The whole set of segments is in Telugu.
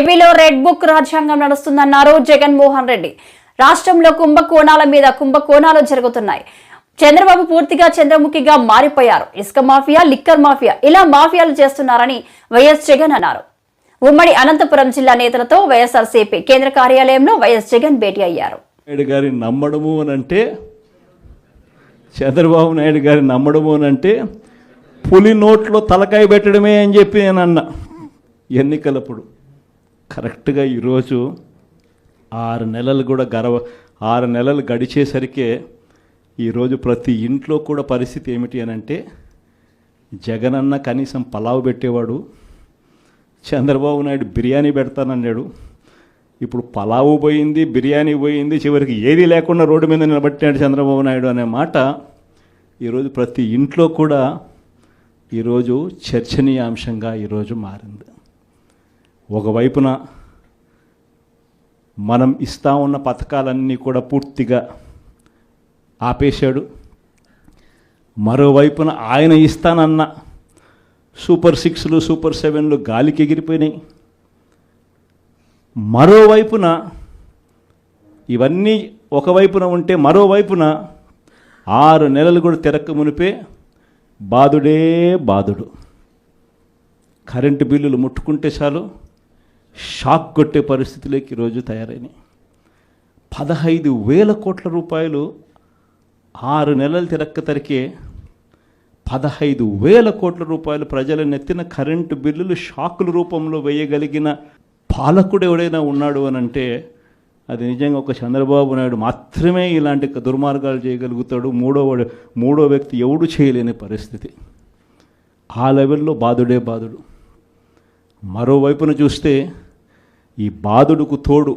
ఏపీలో రెడ్ బుక్ రాజ్యాంగం నడుస్తుందన్నారు జగన్మోహన్ రెడ్డి. రాష్ట్రంలో కుంభకోణాల మీద కుంభకోణాలు జరుగుతున్నాయి. చంద్రబాబు పూర్తిగా చంద్రముఖిగా మారిపోయారు. ఇసుక మాఫియా లిక్కర్ మాఫియా ఇలా మాఫియాలు చేస్తున్నారని వైఎస్ జగన్ అన్నారు. ఉమ్మడి అనంతపురం జిల్లా నేతలతో వైఎస్ఆర్సీపీ కేంద్ర కార్యాలయంలో వైఎస్ జగన్ భేటీ అయ్యారు. నాయుడు గారిని నమ్మడము అని అంటే చంద్రబాబు నాయుడు గారిని నమ్మడము అని అంటే పులి నోట్లో తలకాయ పెట్టడమే అని చెప్పి నేను అన్న. ఎన్నికలప్పుడు. కరెక్ట్గా ఈరోజు ఆరు నెలలు కూడా గర్వ ఆరు నెలలు గడిచేసరికే ఈరోజు ప్రతి ఇంట్లో కూడా పరిస్థితి ఏమిటి అని అంటే జగనన్న కనీసం పలావ్ పెట్టేవాడు చంద్రబాబు నాయుడు బిర్యానీ పెడతానన్నాడు. ఇప్పుడు పలావు పోయింది బిర్యానీ పోయింది చివరికి ఏది లేకుండా రోడ్డు మీద నిలబట్టాడు చంద్రబాబు నాయుడు అనే మాట ఈరోజు ప్రతి ఇంట్లో కూడా ఈరోజు చర్చనీయాంశంగా ఈరోజు మారింది. ఒకవైపున మనం ఇస్తా ఉన్న పథకాలన్నీ కూడా పూర్తిగా ఆపేశాడు. మరోవైపున ఆయన ఇస్తానన్న సూపర్ సిక్స్లు సూపర్ సెవెన్లు గాలికి ఎగిరిపోయినాయి. మరోవైపున ఇవన్నీ ఒకవైపున ఉంటే మరోవైపున ఆరు నెలలు కూడా తిరక్క మునిపే బాధుడే బాధుడు కరెంటు బిల్లులు ముట్టుకుంటే చాలు. షాక్ కొట్టే పరిస్థితిలోకి ఈరోజు తయారైనాయి. పదహైదు వేల కోట్ల రూపాయలు ఆరు నెలలు తిరక్క తరికే పదహైదు వేల కోట్ల రూపాయలు ప్రజల నెత్తిన కరెంటు బిల్లులు షాకుల రూపంలో వేయగలిగిన పాలకుడు ఎవడైనా ఉన్నాడు అని అంటే అది నిజంగా ఒక చంద్రబాబు నాయుడు మాత్రమే ఇలాంటి దుర్మార్గాలు చేయగలుగుతాడు. మూడో మూడో వ్యక్తి ఎవడు చేయలేని పరిస్థితి. ఆ లెవెల్లో బాధుడే బాధుడు. మరోవైపున చూస్తే ఈ బాధుడుకు తోడు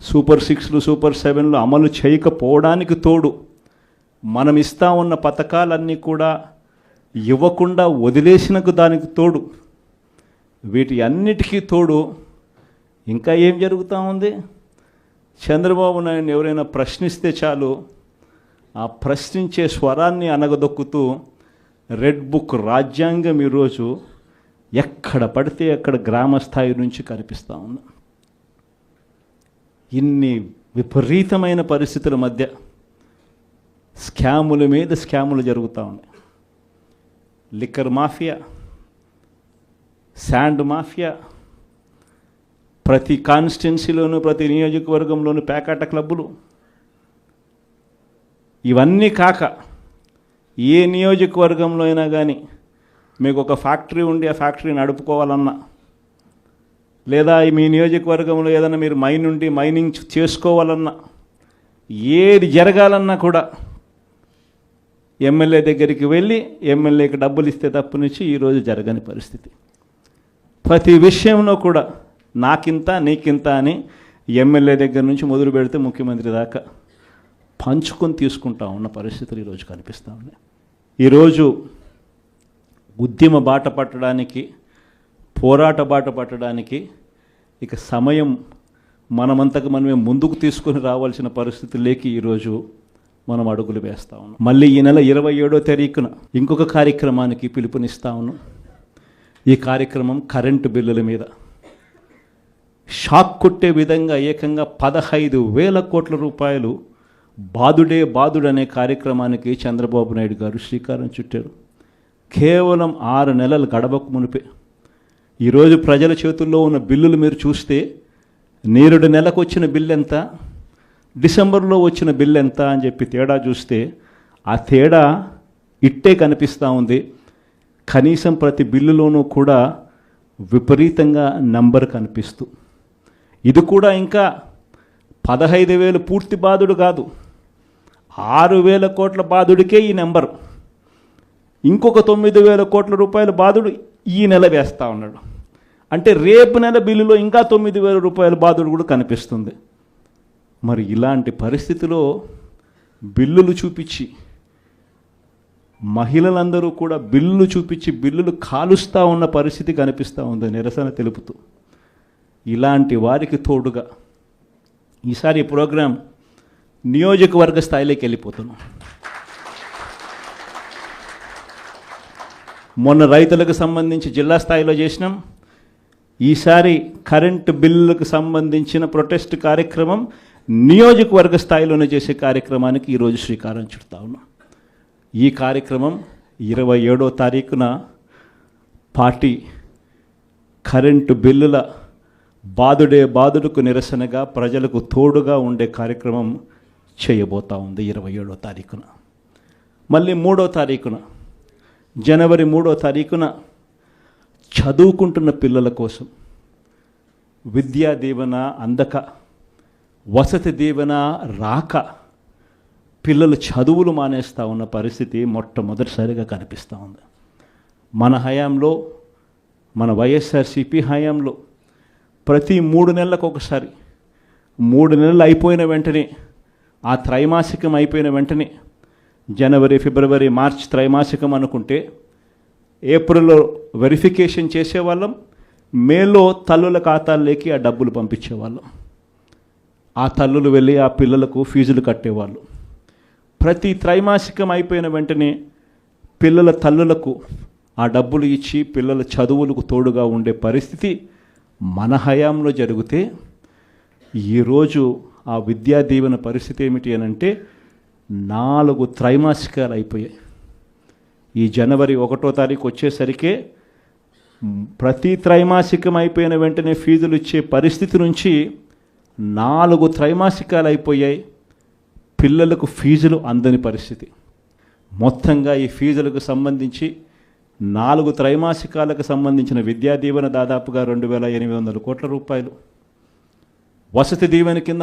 సూపర్ సిక్స్లు సూపర్ సెవెన్లు అమలు చేయకపోవడానికి తోడు మనం ఇస్తా ఉన్న పథకాలన్నీ కూడా ఇవ్వకుండా వదిలేసినకు దానికి తోడు. వీటి అన్నిటికీ తోడు ఇంకా ఏం జరుగుతూ ఉంది? చంద్రబాబు నాయుడు ఎవరైనా ప్రశ్నిస్తే చాలు ఆ ప్రశ్నించే స్వరాన్ని అనగదొక్కుతూ రెడ్ బుక్ రాజ్యాంగం ఈరోజు ఎక్కడ పడితే అక్కడ గ్రామ స్థాయి నుంచి కనిపిస్తూ ఉన్నా ఇన్ని విపరీతమైన పరిస్థితుల మధ్య స్కాముల మీద స్కాములు జరుగుతూ ఉన్నాయి. లిక్కర్ మాఫియా శాండ్ మాఫియా ప్రతి కాన్స్టిట్యున్సీలోనూ ప్రతి నియోజకవర్గంలోనూ పేకాట క్లబ్బులు. ఇవన్నీ కాక ఏ నియోజకవర్గంలో అయినా కానీ మీకు ఒక ఫ్యాక్టరీ ఉండి ఆ ఫ్యాక్టరీ నడుపుకోవాలన్నా. లేదా మీ నియోజకవర్గంలో ఏదైనా మీరు మైన్ ఉండి మైనింగ్ చేసుకోవాలన్నా. ఏది జరగాలన్నా కూడా ఎమ్మెల్యే దగ్గరికి వెళ్ళి ఎమ్మెల్యేకి డబ్బులు ఇస్తే తప్పు నుంచి ఈరోజు జరగని పరిస్థితి. ప్రతి విషయంలో కూడా నాకింత నీకింత అని ఎమ్మెల్యే దగ్గర నుంచి మొదలు పెడితే ముఖ్యమంత్రి దాకా పంచుకొని తీసుకుంటా ఉన్న పరిస్థితులు ఈరోజు కనిపిస్తూ ఉన్నాయి. ఈరోజు ఉద్యమ బాట పట్టడానికి పోరాట బాట పట్టడానికి ఇక సమయం మనమంతకు మనమే ముందుకు తీసుకొని రావాల్సిన పరిస్థితి లేకి ఈరోజు మనం అడుగులు వేస్తా ఉన్నాం. మళ్ళీ ఈ నెల ఇరవై ఏడో తారీఖున ఇంకొక కార్యక్రమానికి పిలుపునిస్తా ఉన్నాం. ఈ కార్యక్రమం కరెంటు బిల్లుల మీద. షాక్ కొట్టే విధంగా ఏకంగా పదహైదు వేల కోట్ల రూపాయలు బాదుడే బాదుడు అనే కార్యక్రమానికి చంద్రబాబు నాయుడు గారు శ్రీకారం చుట్టారు. కేవలం ఆరు నెలలు గడవకు మునిపే. ఈరోజు ప్రజల చేతుల్లో ఉన్న బిల్లులు మీరు చూస్తే నేరుడు నెలకు వచ్చిన బిల్లు ఎంత డిసెంబర్లో వచ్చిన బిల్లు ఎంత అని చెప్పి తేడా చూస్తే ఆ తేడా ఇట్టే కనిపిస్తూ ఉంది. కనీసం ప్రతి బిల్లులోనూ కూడా విపరీతంగా నంబర్ కనిపిస్తూ. ఇది కూడా ఇంకా పదహైదు వేలు పూర్తి బాధుడు కాదు. ఆరు వేల కోట్ల బాధుడికే ఈ నెంబర్. ఇంకొక తొమ్మిది వేల కోట్ల రూపాయల బాధుడు ఈ నెల వేస్తూ ఉన్నాడు. అంటే రేపు నెల బిల్లులో ఇంకా తొమ్మిది వేల రూపాయల బాధుడు కూడా కనిపిస్తుంది. మరి ఇలాంటి పరిస్థితిలో బిల్లులు చూపించి మహిళలందరూ కూడా బిల్లులు చూపించి బిల్లులు కాలుస్తూ ఉన్న పరిస్థితి కనిపిస్తూ ఉంది నిరసన తెలుపుతూ. ఇలాంటి వారికి తోడుగా ఈసారి ప్రోగ్రాం నియోజకవర్గ స్థాయిలోకి వెళ్ళిపోతున్నాం. మొన్న రైతులకు సంబంధించి జిల్లా స్థాయిలో చేసినాం. ఈసారి కరెంటు బిల్లులకు సంబంధించిన ప్రొటెస్ట్ కార్యక్రమం నియోజకవర్గ స్థాయిలోనే చేసే కార్యక్రమానికి ఈరోజు శ్రీకారం చుడతా ఉన్నాం. ఈ కార్యక్రమం ఇరవై ఏడో తారీఖున పార్టీ కరెంటు బిల్లుల బాదుడే బాదుడుకు నిరసనగా ప్రజలకు తోడుగా ఉండే కార్యక్రమం చేయబోతా ఉంది ఇరవై ఏడో తారీఖున. మళ్ళీ మూడో తారీఖున జనవరి మూడో తారీఖున చదువుకుంటున్న పిల్లల కోసం విద్యా దీవెన అందక వసతి దీవెన రాక పిల్లలు చదువులు మానేస్తూ ఉన్న పరిస్థితి మొట్టమొదటిసారిగా కనిపిస్తూ ఉంది. మన హయాంలో మన వైఎస్ఆర్సిపి హయాంలో ప్రతి మూడు నెలలకు ఒకసారి మూడు నెలలు అయిపోయిన వెంటనే ఆ త్రైమాసికం అయిపోయిన వెంటనే జనవరి ఫిబ్రవరి మార్చ్ త్రైమాసికం అనుకుంటే ఏప్రిల్లో వెరిఫికేషన్ చేసేవాళ్ళం మేలో తల్లుల ఖాతాల్లోకి ఆ డబ్బులు పంపించేవాళ్ళం. ఆ తల్లులు వెళ్ళి ఆ పిల్లలకు ఫీజులు కట్టేవాళ్ళు. ప్రతి త్రైమాసికం అయిపోయిన వెంటనే పిల్లల తల్లులకు ఆ డబ్బులు ఇచ్చి పిల్లల చదువులకు తోడుగా ఉండే పరిస్థితి మన హయాంలో జరిగితే ఈరోజు ఆ విద్యా దీవెన పరిస్థితి ఏమిటి అని అంటే నాలుగు త్రైమాసికాలు అయిపోయాయి. ఈ జనవరి ఒకటో తారీఖు వచ్చేసరికే ప్రతి త్రైమాసికం అయిపోయిన వెంటనే ఫీజులు ఇచ్చే పరిస్థితి నుంచి నాలుగు త్రైమాసికాలు అయిపోయాయి. పిల్లలకు ఫీజులు అందని పరిస్థితి. మొత్తంగా ఈ ఫీజులకు సంబంధించి నాలుగు త్రైమాసికాలకు సంబంధించిన విద్యా దీవెన దాదాపుగా రెండు వేల ఎనిమిది వందల కోట్ల రూపాయలు. వసతి దీవెన కింద